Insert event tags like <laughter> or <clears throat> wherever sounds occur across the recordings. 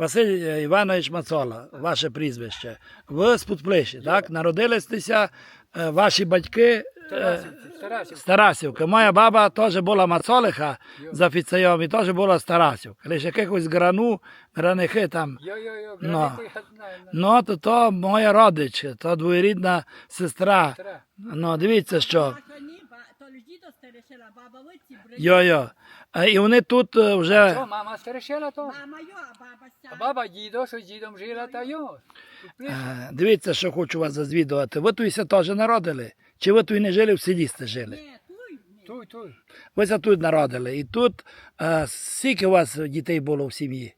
Василь Іванович Мацола, ваше прізвище. Ви з Путплиші, так? Народилися е, ваші батьки е, Тарасів. з Тарасівки. Моя баба теж була Мацолиха з офіцером і теж була з Тарасівки. Лише якихось грану, гранихи там. Йо-йо-йо, Ну. Ну, то, то моя родич, то двоюрідна сестра. Ну, дивіться, що. Йо-йо. І вони тут е, вже. Що, мама старішила то? Мама йо, а баба А баба дідо, що з дідом жила, та йо. Дивіться, що хочу вас зазвідувати. Ви тут теж народили? Чи ви тут не жили в селі сте жили? Ні, туй. Ви ся тут народили. І тут е, скільки у вас дітей було в сім'ї?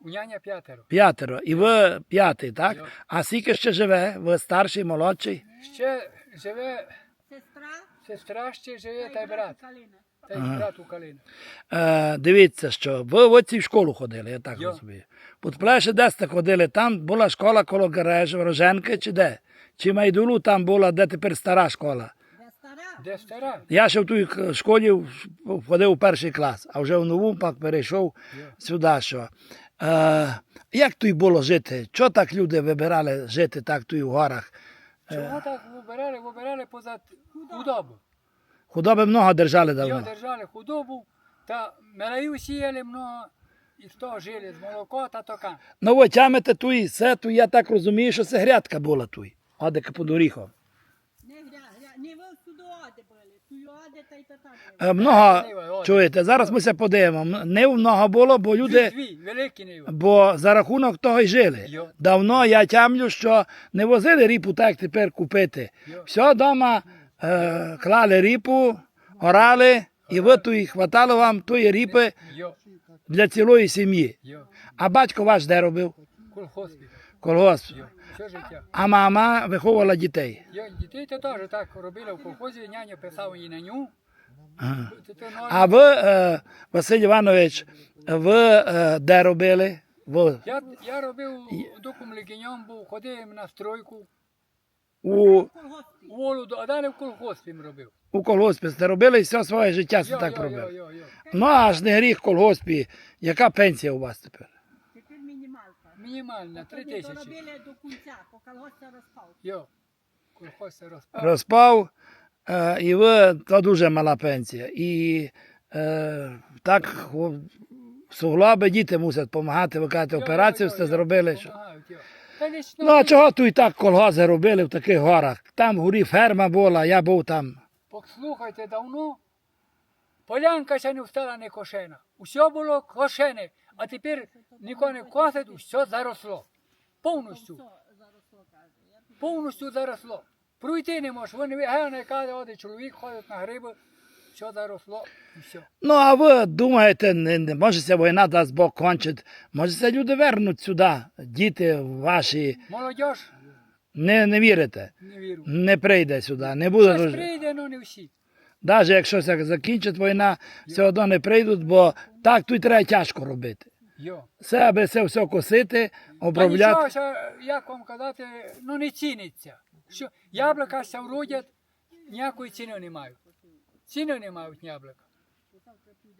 У няня п'ятеро. П'ятеро. І ви п'ятий, так? Йо. А скільки ще живе? Ви старший, молодший? Ще живе Сестра, сестра, ще живе, та й брат. Калина. Та й у Калина. Е, дивіться, що ви в оці в школу ходили, я так розумію. Під плеше де сте ходили? Там була школа коло гараж, Роженки чи де? Чи Майдулу там була, де тепер стара школа? Де стара? Де стара? Я ще в тій школі в- ходив у перший клас, а вже в нову пак перейшов сюди. Що. Е, як тут було жити? Чого так люди вибирали жити так тут в горах? Чого так вибирали? Вибирали позад худобу. Худоби много держали давно. держали худобу, та мелею сіяли много, і з того жили, з молоко та тока. Ну ви тямите ту і все, ту я так розумію, що це грядка була тут. Одека під оріхом. Не гря, гря, не ви сюди оде були. Туй оде та й та там. Е, Много, чуєте, зараз ми це подивимо. Нив много було, бо люди, дві, великі не бо за рахунок того й жили. Йо. Давно я тямлю, що не возили ріпу так тепер купити. Йо. Все вдома е, клали ріпу, орали, і ви ту і хватало вам тої ріпи для цілої сім'ї. А батько ваш де робив? Колгосп. А мама виховувала дітей. Дітей то теж так робили в колхозі, няня писав їй на ню. А ви, е, Василь Іванович, ви е, де робили? Ви Я, я робив докум легіньом, був, ходив на стройку, у, у Володу, а далі в колхозі робив. у колгоспі сте робили і все своє життя сте так робили. йо. Ну аж не гріх в колгоспі. Яка пенсія у вас тепер? Тепер мінімалка. Мінімальна, три тисячі. доробили до кінця, поки колгоспся розпав. Йо. Колхоз це розпав. Розпав, е, і ви то дуже мала пенсія. І е, так суглоби діти мусять допомагати, ви кажете, Йо, операцію йо, зробили. Що? Ну а чого тут і так колгози робили в таких горах? Там вгорі ферма була, я був там. Послухайте, давно полянка ще не встала не кошена. Усе було кошене, а тепер нікого не косить, усе заросло. Повністю, повністю заросло. Пройти не можеш. Вони гевне каже, чоловік ходить на гриби, все заросло і все. Ну, а ви думаєте, не, не може ця війна дасть Бог кончить, може це люди вернуть сюди, діти ваші, Молодіж, не, не вірите, не вірю. не прийде сюди, не буде Хтось дуже. прийде, ну не всі. Навіть якщо закінчить війна, все одно не прийдуть, бо так тут треба тяжко робити. Йо. Це аби це все косити, обробляти. нічого, що, як вам казати, ну не ціниться. Що яблука ся вродять, ніякої ціни не мають. Ціни не мають яблука.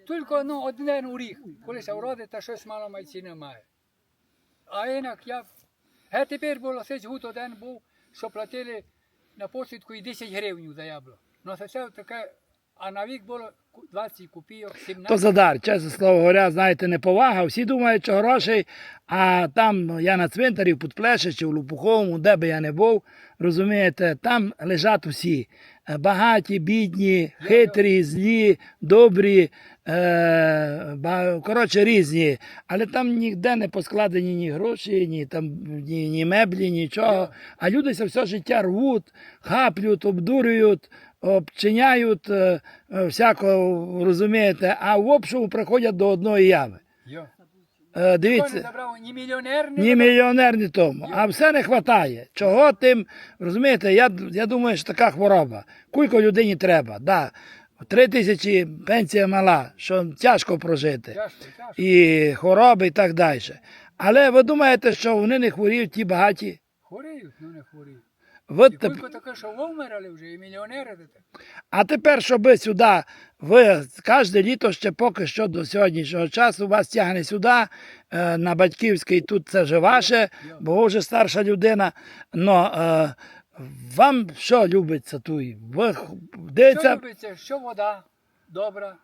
Тільки ну, один уріг, коли ся вродить, та щось мало має ціни має. А інак я. Ге тепер було сесть гуд один був, що платили на посвідку і 10 гривень за яблуко. Ну це все таке, а на вік було 20 копійок, 17. То задар, чесно слово говоря, знаєте, неповага. Всі думають, що грошей, а там я на цвинтарі в Путплеші чи в Лупуховому, де би я не був, розумієте, там лежать усі. Багаті, бідні, хитрі, злі, добрі, е, коротше, різні. Але там ніде не поскладені ні гроші, ні, там, ні, ні меблі, нічого. А люди це все життя рвуть, хаплють, обдурюють, обчиняють е, е, всякого, розумієте, а в обшиву приходять до одної ями. Е, дивіться, ні мільйонер, ні мільйонер, ні тому. А все не вистачає. Чого тим, розумієте, я, я думаю, що така хвороба. Кулько людині треба. Да. Три тисячі пенсія мала, що тяжко прожити. Тяжко, тяжко. І хвороби і так далі. Але ви думаєте, що вони не хворіють ті багаті? Хворіють, ну не хворіють. Ви І теп- кілько таке, що вмерли вже, і мільйонери. таке. А тепер, щоб сюди, ви кожне літо ще поки що до сьогоднішнього часу вас тягне сюди, е, на батьківський, тут це вже ваше, бо ви вже старша людина. Но е, вам що любиться тут? Ви х- Що любиться? Що вода добра,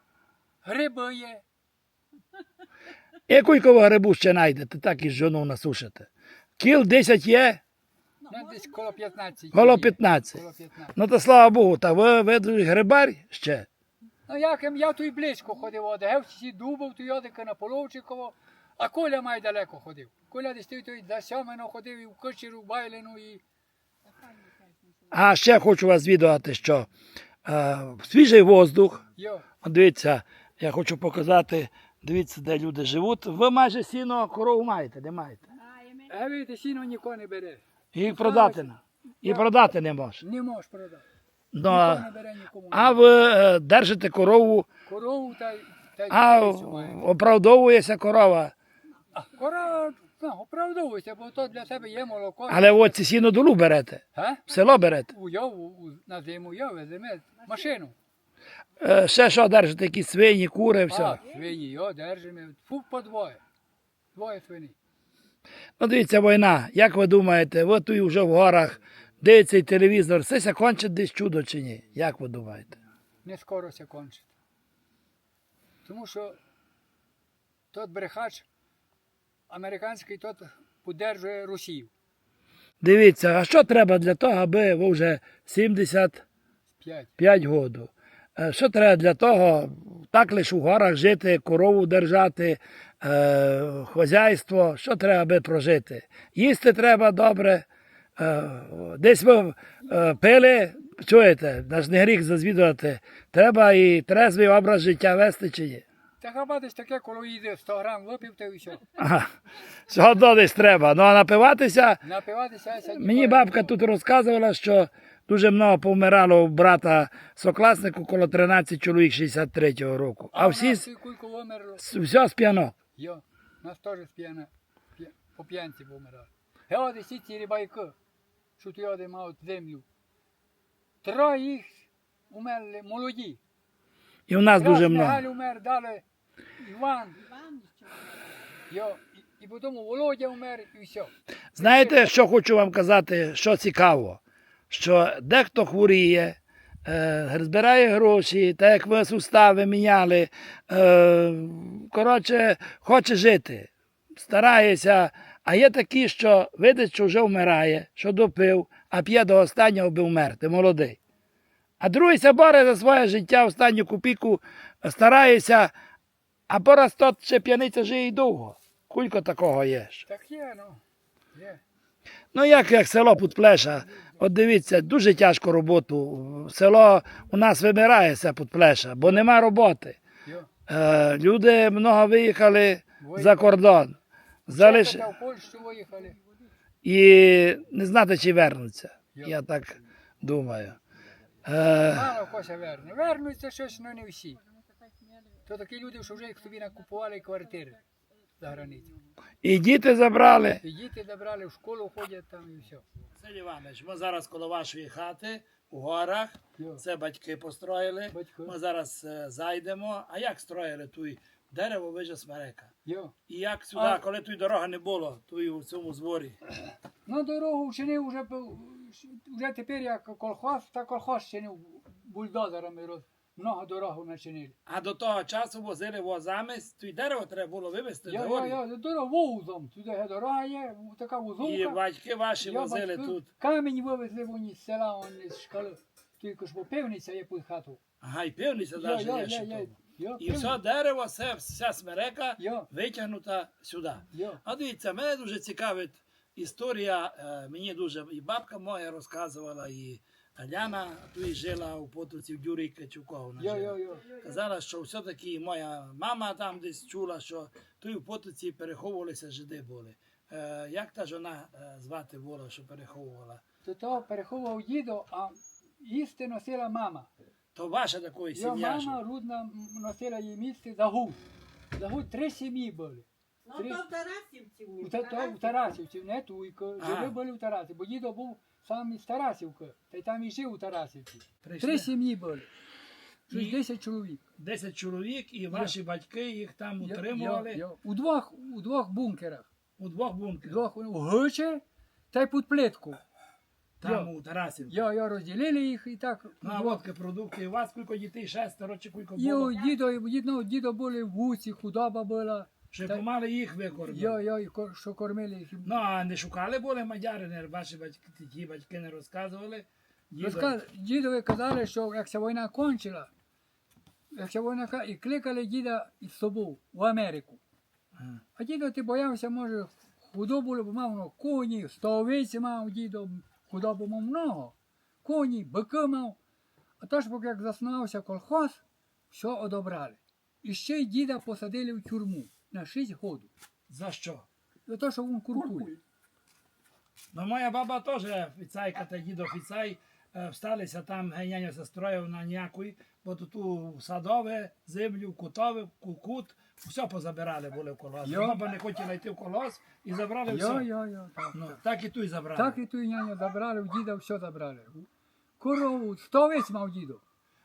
гриби є. <laughs> яку ви грибу ще знайдете, так і жону насушите. Кіл 10 є, Ну, десь коло 15. коло 15. Коло 15. Ну то слава Богу, та ви, ви дуже грибар ще. Ну як їм, я тут близько ходив, от гевці дубов, tu йодика на Половчиково, а Коля май далеко ходив. Коля десь той, той за Сьомино ходив і в Кочеру, в Байлину, і А ще хочу вас звідувати, що е, свіжий воздух, йо. Дивіться, я хочу показати, дивіться, де люди живуть. Ви майже сіно корову маєте, не маєте. А видите, сіно нікого не бере. І продати, не- і продати не може. Не можеш продати. Ну, Ніхто а- не бере нікому. а ви е, держите корову, Корову та, й- та й а птицю має. оправдовується корова. Корова, ну, оправдовується, бо то для тебе є молоко. Але от ці сіно долу берете, А? в село берете. У Йову, у, на зиму Йову веземе машину. Е, Ще що держите, якісь свині, кури, все. А, свині, йо, держимо. Фу, по двоє. Двоє свині. Ну, дивіться, війна. Як ви думаєте, ви тут вже в горах, дивиться телевізор, все ся кончить десь чудо чи ні? Як ви думаєте? не скоро це кончить. Тому що тот брехач американський тот подержує Росію. Дивіться, а що треба для того, аби ви вже 70 П'ять. 5 років. Е, Що треба для того? Так лише у горах жити, корову держати, е, хазяйство. Що треба, аби прожити? Їсти треба добре. Е, десь ви е, пили, чуєте, наш не гріх зазвідувати. Треба і трезвий образ життя вести чи ні? Та хаба десь таке, коли їде 100 грам випив, та й все. Ага. Всього десь треба. Ну а напиватися. Напиватися, Мені бабка тут розказувала, що дуже много повмирало у брата сокласнику коло 13 чоловік 63-го року. А всі все з п'янок. Йо, нас теж сп'яна, п'я- по п'янці помирали. Геоди всі ці рибайки, що ти йоди мають землю. Троє їх умерли молоді. І у нас дуже много. Галь умер, далі Іван, Іван йо, і, і потім Володя умер, і все. Знаєте, що хочу вам казати, що цікаво, що дехто хворіє, збирає гроші, так як ви сустави міняли, е, коротше, хоче жити, старається. А є такі, що видить, що вже вмирає, що допив, а п'є до останнього би вмерти, молодий. А другий се боре за своє життя, останню копійку старається, а пораз тот ще п'яниця жиє довго. Кулько такого є. Так є, ну. Є. Ну, як, як село Путплеша, от дивіться, дуже тяжко роботу. Село у нас вимирається Путплеша, бо нема роботи. Е, люди много виїхали за кордон. Залиш... В Польщу виїхали. І не знати, чи вернуться. Я так думаю. Е, Мало кося верне. Вернуться щось, але не всі. То такі люди, що вже їх собі накупували квартири за границю. і діти забрали. І діти забрали в школу, ходять там і все. Василь Іванович, ми зараз коло вашої хати у горах. Це батьки построїли. Батьки. Ми зараз е, зайдемо. А як строїли тут дерево виже смерека? Йо. І як сюди, А- коли тут дороги не було, тут у цьому зборі. Ну, дорогу вчинив вже, вже тепер як колхоз, та колхоз чинив бульдозерами. роз- Много дорогу начинили. А до того часу возили возами, тут дерево треба було вивезти Я, я, я, дорога вузом. Туди дорога є, така вузовка. І батьки ваші Я возили батьки тут. Камінь вивезли вони з села, вони з школи. Тільки ж бо пивниця є під хату. Ага, і пивниця навіть є ще тому. І все дерево, все, вся смерека Я, витягнута сюди. я. А дивіться, мене дуже цікавить історія. Мені дуже і бабка моя розказувала, і Аляна тут жила у Потоці в Дюрі я. Казала, що все-таки моя мама там десь чула, що тут у Потоці переховувалися жиди були. Е, як та жона звати була, що переховувала? То то переховував дідо, а їсти носила мама. То ваша такої Я сім'я. мама що- рудна носила їй місце загуд. Загуд три сім'ї були. Ну Три- то в Тарасівці в У, них. та, то, в Тарасівці, не Туйко. Ага. Жили були в Тарасівці, бо дідо був сам із Тарасівки, та й там і жив у Тарасівці. Прийшли Три сім'ї були. Щось І- 10 чоловік. 10 чоловік, і ваші батьки їх там Я- утримували я- я- У двох, у двох бункерах. у двох бункерах. Двох у Гичі та й під плитку. Там я- у Тарасівці. Я, я розділили їх і так. Ну, а водки, продукти. У вас скільки дітей? Шестеро чи скільки І було? у дідо, і у дідо, дідо були вуці, худоба була. Що та- помали їх викормити? Я, я, і що кормили їх. Ну, а не шукали були мадяри, не, ваші батьки, ті батьки не розказували. Розказ, дідові казали, що якщо війна кончила, якщо війна ка- і кликали діда із собою в Америку. Ага. А дідо ти боявся, може, худобу, бо мав ну, коні, стовиці мав дідо, худобу мав много. Коні, бики мав. А тож, поки як заснувався колхоз, все одобрали. І ще й діда посадили в тюрму на 6 років. За що? За те, що він куркуль. Ну, моя баба теж офіцайка та дід офіцай, е, всталися там геняння сестрою на ніякої, бо тут у садове, землю, кутове, кукут, все позабирали були в колгосп. Йо. Баба не хотіла йти в колгосп і забрали все. Йо, йо, йо, так. Ну, так і тут забрали. Так і ту няню забрали, в діда все забрали. Корову, стовець мав дідо.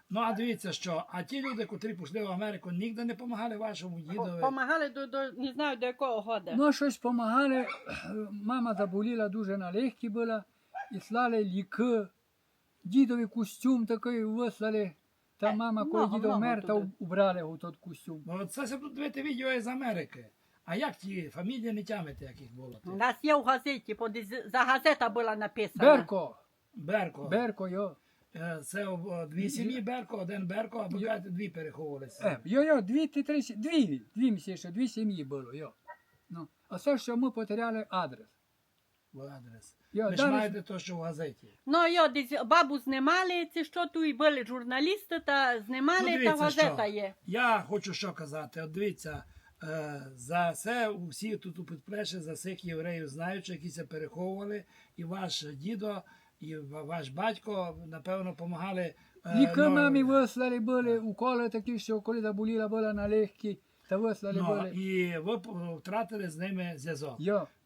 Ну, а дивіться, що, а ті люди, котрі пішли в Америку, ніде не допомагали вашому дідові. Помагали до, до не знаю до якого года. Ну, щось помагали. <clears throat> Мама заболіла дуже на легкі була, і слали ліки. Дідові костюм такий вислали. Та мама, коли много, дідо много вмер, то туди. убрали у тот костюм. Ну, це се будуть дивити відео з Америки. А як ті фамілії не тямите, яких було? У нас є в газеті, за газета була написана. Берко, Берко. Берко, йо. Е, Це о, дві сім'ї Берко, один Берко, а ви дві переховувалися. Е, йо, йо, дві, ти, три, дві, дві місяці, дві сім'ї було, йо. Ну, а все, що ми потеряли адрес. В адрес. Йо, Ви ж маєте те, що в газеті. Ну, йо, десь бабу знімали, ці що тут і були журналісти, та знімали, Ну, та газета що. є. Я хочу що казати. От дивіться, е, за це усі тут у підплеші, за цих євреїв знають, що які це переховували, і ваш дідо, і ваш батько, напевно, допомагали. Ліки мамі вислали були, уколи такі, що коли заболіла була на легкі, та вислали ну, були. і ви втратили з ними зв'язок.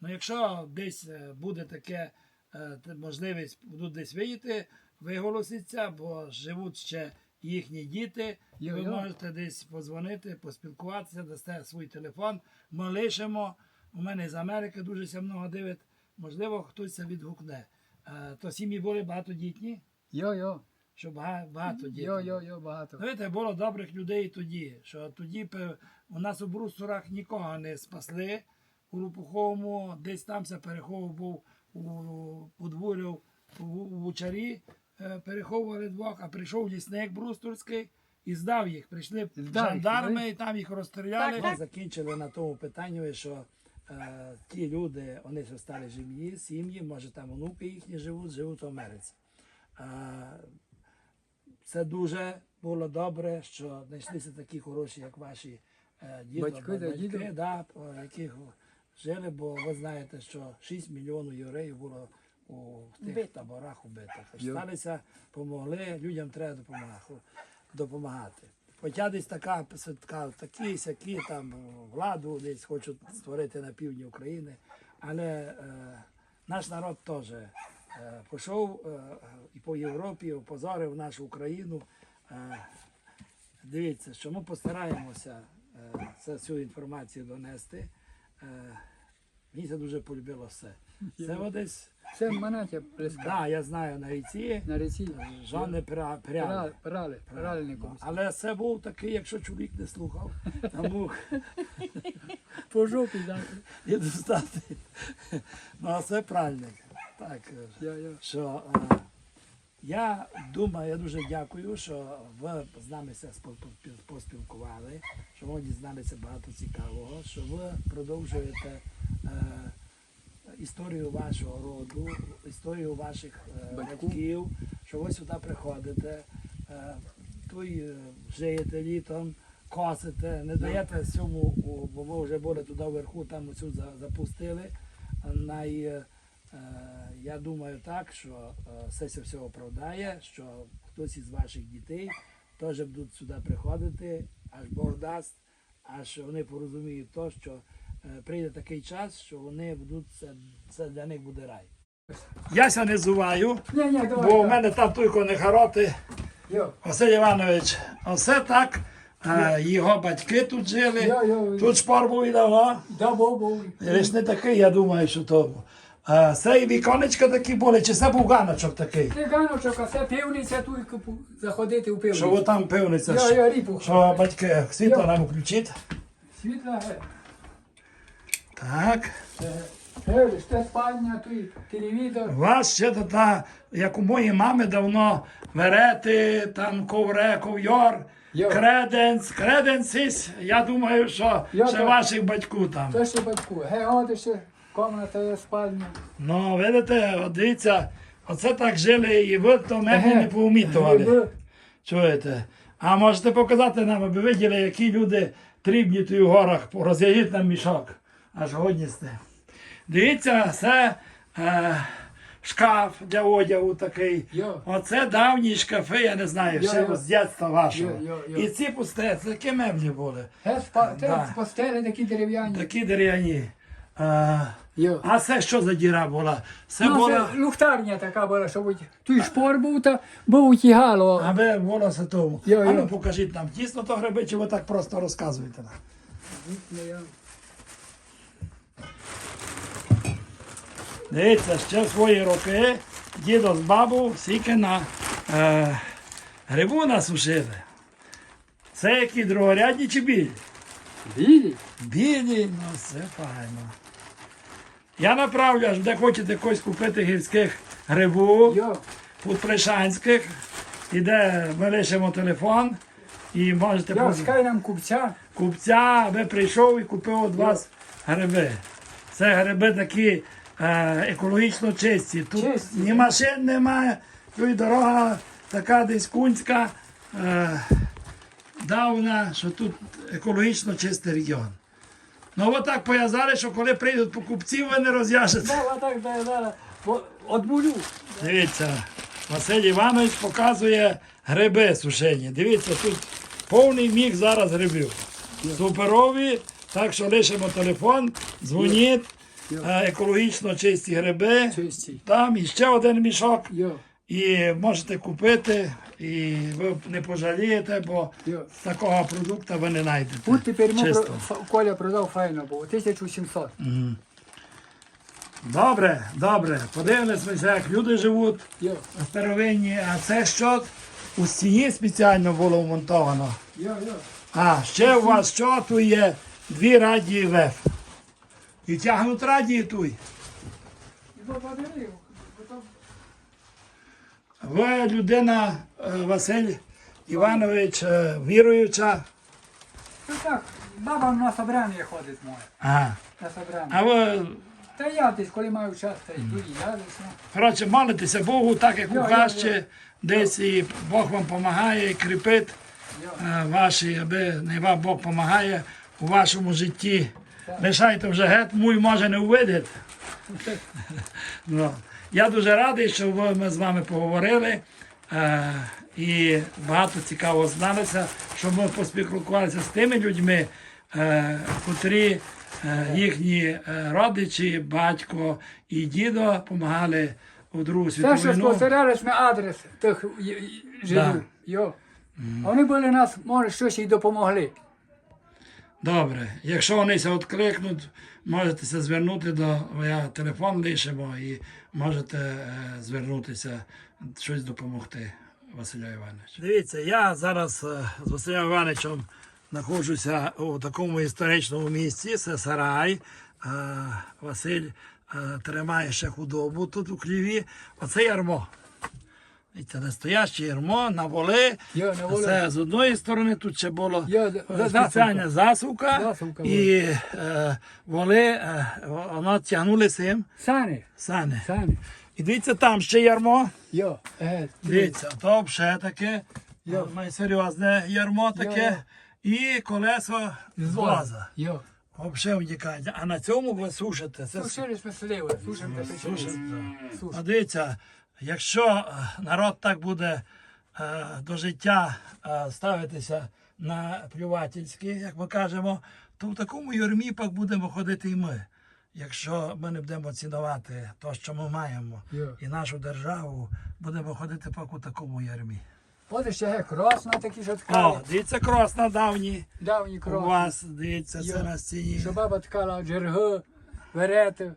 Ну, якщо десь е, буде таке е, можливість будуть десь виїти, виголоситься, бо живуть ще їхні діти. Йо, ви йо. можете десь позвонити, поспілкуватися, дасте свій телефон. Ми лишимо. У мене з Америки дуже ся много дивить. Можливо, хтось це відгукне. То сім'ї були багатодітні, Йо, йо. що бага- багато дітей. Йо, йо, йо, багато. Знаєте, було добрих людей тоді, що тоді у нас у брусторах нікого не спасли. У Лопуховому десь там се переховував був у подвурю у, Вучарі, е, переховували двох, а прийшов лісник брусторський і здав їх. Прийшли жандарми і там їх розстріляли. Так, так. Закінчили на тому питанні, що ті люди, вони ще стали сім'ї, сім'ї, може там онуки їхні живуть, живуть в Америці. Е, це дуже було добре, що знайшлися такі хороші, як ваші е, дідо, Батьки ба- да, по яких жили, бо ви знаєте, що 6 мільйонів євреїв було у тих Вбитих. таборах убитих. Сталися, помогли, людям треба допомагати. Хоча десь така, така такі, сякі там владу десь хочуть створити на півдні України, але е, наш народ теж е, пішов е, і по Європі, опозорив нашу Україну. Е, дивіться, що ми постараємося е, цю інформацію донести. Е, мені це дуже полюбило все. Це десь, Це манаті плеска. да, я знаю на ріці, На ріці. Жанни Пря- Пряли. Прали, комусь. Але це був такий, якщо чоловік не слухав, <laughs> тому По жопі дати. і достати. Ну, а це правильно. Так, Йо, йо. що е, я думаю, я дуже дякую, що ви з нами поспілкували, що ви дізналися багато цікавого, що ви продовжуєте е, історію вашого роду, історію ваших е, Батьку. батьків, що ви сюди приходите, е, тут е, жиєте літом, косите, не даєте цьому, бо ви вже були туди вверху, там оцю запустили. Най, е, я думаю так, що е, все це все оправдає, що хтось із ваших дітей теж будуть сюди приходити, аж Бог дасть, аж вони порозуміють то, що е, прийде такий час, що вони будуть це, це для них буде рай. Яся не зуваю, Ні, ні, давай. бо у мене там тільки не хороти. Йо. Василь Іванович, оце так. е, Його батьки тут жили. Йо, йо. Тут шпор був і давно. Да, був, був. Лиш не такий, я думаю, що то. був. А це і віконечка такі були, чи це був ганочок такий? Ти ганочок, а це пивниця тут заходити у пивницю. Що там пивниця. Що- йо, ріпу. Що батьки світло Йо. нам включить. Світла ге. Так. Е, Це спальня, тут телевізор. У вас ще та, як у моєї мами давно, верети, там ковре, ковйор, Йо. креденс, креденсіс. Я думаю, що Йо, ще то- ваших батьків там. Це ще батьку. Ге, от ще комната є спальня. Ну, видите, от дивіться, оце так жили і ви то не повмітували. Ви- Чуєте? А можете показати нам, аби виділи, які люди трібні тут у горах, роз'явіть нам мішок. Аж годні сте. Дивіться, це е, шкаф для одягу такий. Йо. Оце давні шкафи, я не знаю, Йо, ще йо. з дитинства вашого. Йо, йо, йо. І ці пусте, це такі меблі були. Спа... Да. Постелі такі дерев'яні. Такі дерев'яні. Е, Йо. а це що за діра була? Це Ну, була. це лухтарня така була, що будь... Тут шпор був, та був утягало. Аби волоси тому. Йо, А ну покажіть нам, тісно то гриби, чи ви так просто розказуєте нам? Дивіться, ще свої роки дідо з бабу всіки на е, грибу насушили. Це які другорядні чи білі? Білі? Білі, ну все файно. Я направлю, аж де хочете когось купити гірських грибу, Йо. Путпришанських, і де ми лишимо телефон і можете поз- скай нам купця. купця, аби прийшов і купив від вас гриби. Це гриби такі екологічно чисті. Тут Чисті, ні машин немає, тут і дорога така десь кунська, е, давна, що тут екологічно чистий регіон. Ну отак пов'язали, що коли прийдуть покупці, розв'яжете. Ну, так да, одмулю. Дивіться, Василь Іванович показує гриби сушені. Дивіться, тут повний міг зараз грибів. Суперові, так що лишимо телефон, дзвоніть, е, екологічно чисті гриби. Чисті. Там іще один мішок. Йо. І можете купити, і ви не пожалієте, бо Йо. такого продукту ви не знайдете. Тут тепер Чисто. Коля продав файно було, 1700. Добре, добре. Подивилися, як люди живуть. Йо. старовинні, а це що у стіні спеціально було вмонтовано. Йо, йо. А, ще у вас що тут є дві радії ВЕФ. І тягнуть радії тут. І Ви людина, е, Василь Іванович, е, віруюча. Ну так, баба на собрання ходить моя. Ага. На собрання. А ви, Та я десь, коли маю час, та йду і я десь. ну. коротше, молитеся Богу, так як у йо, десь і Бог вам допомагає, і кріпить е, ваші, аби не вам Бог допомагає у вашому житті. Лишайте вже гет, муй може не увидить. Ну, я дуже радий, що ми з вами поговорили е, і багато цікавого зналися, що ми поспілкувалися з тими людьми, е, котрі е, їхні е, родичі, батько і дідо допомагали у Другу Те, світову що війну. спостерігали ми адрес тих жидів. Йо. Вони були нас, може, щось і допомогли. Добре, якщо вони ся відкликнуть, можете звернути до я телефон лишимо і можете е, звернутися, щось допомогти Василю Івановичу. Дивіться, я зараз е, з Василем Івановичем знаходжуся у такому історичному місці, це сарай. Е, Василь тримає ще худобу тут у хліві. Оце ярмо. Це настояще ярмо на воли. Це з одної сторони тут ще було е, спеціальна засувка, і е, воли е, воно тягнули цим Сани. сани. Сани. І дивіться, там ще ярмо. Йо. Е, Дивіться, то ще таке Йо. серйозне ярмо таке. І колесо з. Йо. Взагалі втікає. А на цьому ви сушите. Це Сушили печемо. Сушимо. А дивіться, якщо е, народ так буде е, до життя е, ставитися на плювательські, як ми кажемо, то в такому юрмі пак будемо ходити і ми. Якщо ми не будемо цінувати те, що ми маємо, Йо. і нашу державу, будемо ходити пак у такому ярмі. От ще є крос на такі що О, дивіться, крос на давній. Давній У вас, дивіться, це Йо. на стіні. Що баба ткала джерги, верети.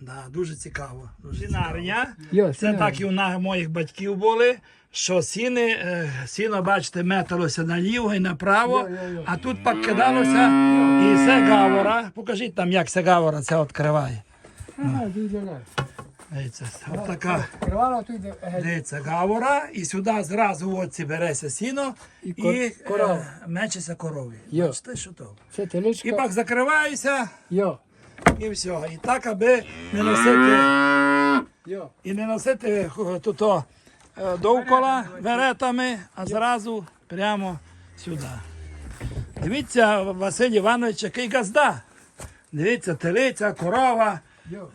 Да, дуже цікаво. Дуже Сінарня. Йо, Це сінарня. так і у на- моїх батьків були, що сіни, е, сіно, бачите, металося наліво і направо, Йо, йо, йо. а тут пак кидалося і це гавора. Покажіть там, як це гавора це відкриває. Ага, дуже. Дивіться, от така. Кривала тут геть. Дивіться, гавора, і сюди зразу в оці береться сіно І і, кор- корова. е, мечеться корові. Йо. Бачите, що то? Це І теличка. пак закриваюся, Йо, і все. І так, аби не носити. І не носити е, туто е, довкола веретами, а зразу прямо сюди. Дивіться, Василь Іванович, який газда. Дивіться, телиця, корова, Йо.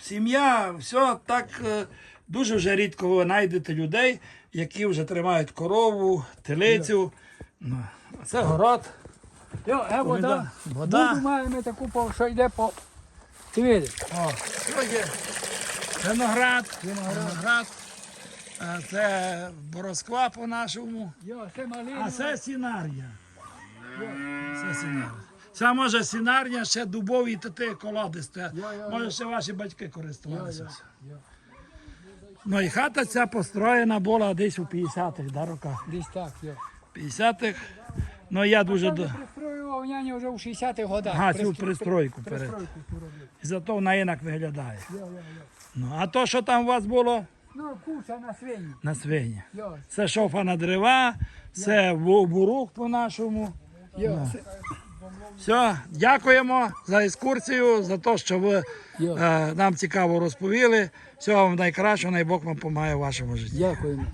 сім'я, все так е, дуже вже рідко ви знайдете людей, які вже тримають корову, телицю. Ну, це город. Йо, е вода. Вода. Воду маємо таку, що йде по... Ти видиш? О, що є? Виноград, виноград. Е, Це борозква по-нашому. Йо, це малина. А це сінарня. Це сінарня. Це може сінарня, ще дубові тати колоди стоять. Може ще ваші батьки користувалися. Я, я. Ну і хата ця построєна була десь у 50-х да, роках. Десь так, йо. 50-х. Ну я дуже до. Няня вже у 60-х годах. Ага, цю пристройку перед. І зато вона інак виглядає. Йо, йо, йо. Ну, а то, що там у вас було Ну, куса на свині. на свині. Йо, Це шофа на дерева, це бу- бурук по-нашому. йо, Все, дякуємо за екскурсію, за те, що ви е, нам цікаво розповіли. Всього вам найкращого, най Бог вам помагає в вашому житті. Дякуємо.